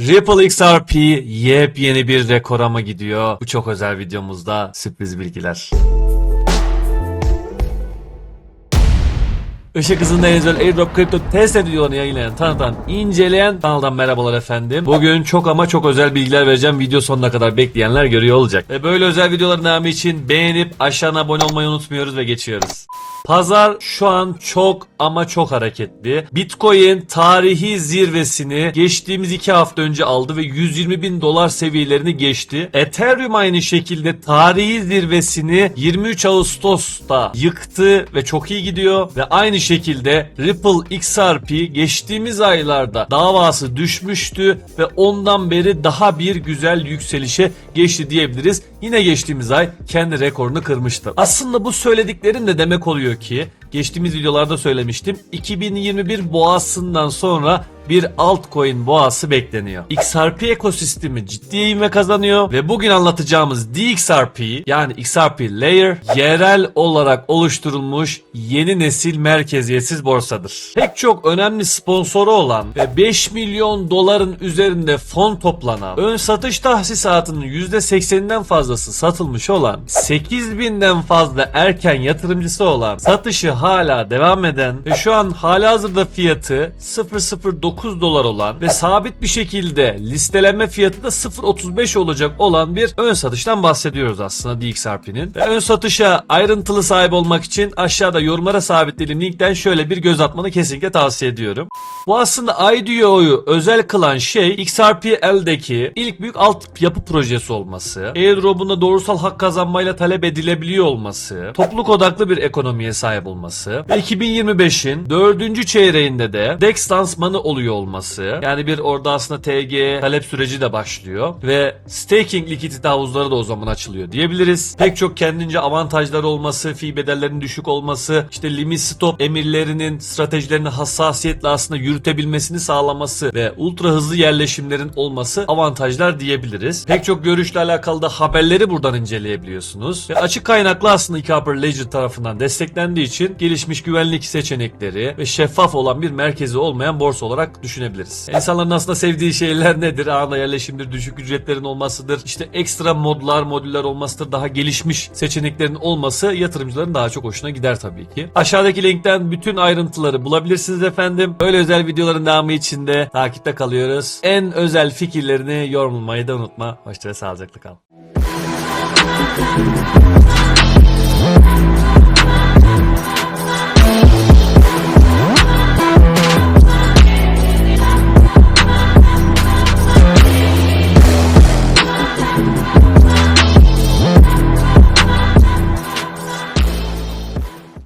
Ripple XRP yepyeni bir rekora mı gidiyor? Bu çok özel videomuzda sürpriz bilgiler. Işık hızında en özel airdrop kripto test videolarını yayınlayan, tanıtan, inceleyen kanaldan merhabalar efendim. Bugün çok ama çok özel bilgiler vereceğim. Video sonuna kadar bekleyenler görüyor olacak. Ve böyle özel videoların devamı için beğenip aşağıdan abone olmayı unutmuyoruz ve geçiyoruz. Pazar şu an çok ama çok hareketli. Bitcoin tarihi zirvesini geçtiğimiz iki hafta önce aldı ve 120 bin dolar seviyelerini geçti. Ethereum aynı şekilde tarihi zirvesini 23 Ağustos'ta yıktı ve çok iyi gidiyor. Ve aynı şekilde Ripple XRP geçtiğimiz aylarda davası düşmüştü ve ondan beri daha bir güzel yükselişe geçti diyebiliriz. Yine geçtiğimiz ay kendi rekorunu kırmıştı. Aslında bu söylediklerim de demek oluyor ki geçtiğimiz videolarda söylemiştim. 2021 boğasından sonra bir altcoin boğası bekleniyor. XRP ekosistemi ciddi ivme kazanıyor ve bugün anlatacağımız DXRP yani XRP Layer yerel olarak oluşturulmuş yeni nesil merkeziyetsiz borsadır. Pek çok önemli sponsoru olan ve 5 milyon doların üzerinde fon toplanan ön satış tahsisatının %80'inden fazlası satılmış olan 8000'den fazla erken yatırımcısı olan satışı hala devam eden ve şu an halihazırda fiyatı 009 dolar olan ve sabit bir şekilde listelenme fiyatı da 0.35 olacak olan bir ön satıştan bahsediyoruz aslında DXRP'nin. Ve ön satışa ayrıntılı sahip olmak için aşağıda yorumlara sabitlediğim linkten şöyle bir göz atmanı kesinlikle tavsiye ediyorum. Bu aslında IDO'yu özel kılan şey XRPL'deki ilk büyük altyapı projesi olması, airdrop'unda doğrusal hak kazanmayla talep edilebiliyor olması, topluluk odaklı bir ekonomiye sahip olması ve 2025'in dördüncü çeyreğinde de DEX lansmanı oluyor olması. Yani bir orada aslında TG talep süreci de başlıyor ve staking likidite havuzları da o zaman açılıyor diyebiliriz. Pek çok kendince avantajları olması, fee bedellerinin düşük olması, işte limit stop emirlerinin stratejilerini hassasiyetle aslında yürütebilmesini sağlaması ve ultra hızlı yerleşimlerin olması avantajlar diyebiliriz. Pek çok görüşle alakalı da haberleri buradan inceleyebiliyorsunuz. Ve açık kaynaklı aslında Upper Ledger tarafından desteklendiği için gelişmiş güvenlik seçenekleri ve şeffaf olan bir merkezi olmayan borsa düşünebiliriz. İnsanların aslında sevdiği şeyler nedir? Ana yerleşimdir, düşük ücretlerin olmasıdır, işte ekstra modlar, modüller olmasıdır, daha gelişmiş seçeneklerin olması yatırımcıların daha çok hoşuna gider tabii ki. Aşağıdaki linkten bütün ayrıntıları bulabilirsiniz efendim. Böyle özel videoların devamı için de takipte kalıyoruz. En özel fikirlerini yorumlamayı da unutma. Hoşça ve sağlıcakla kal.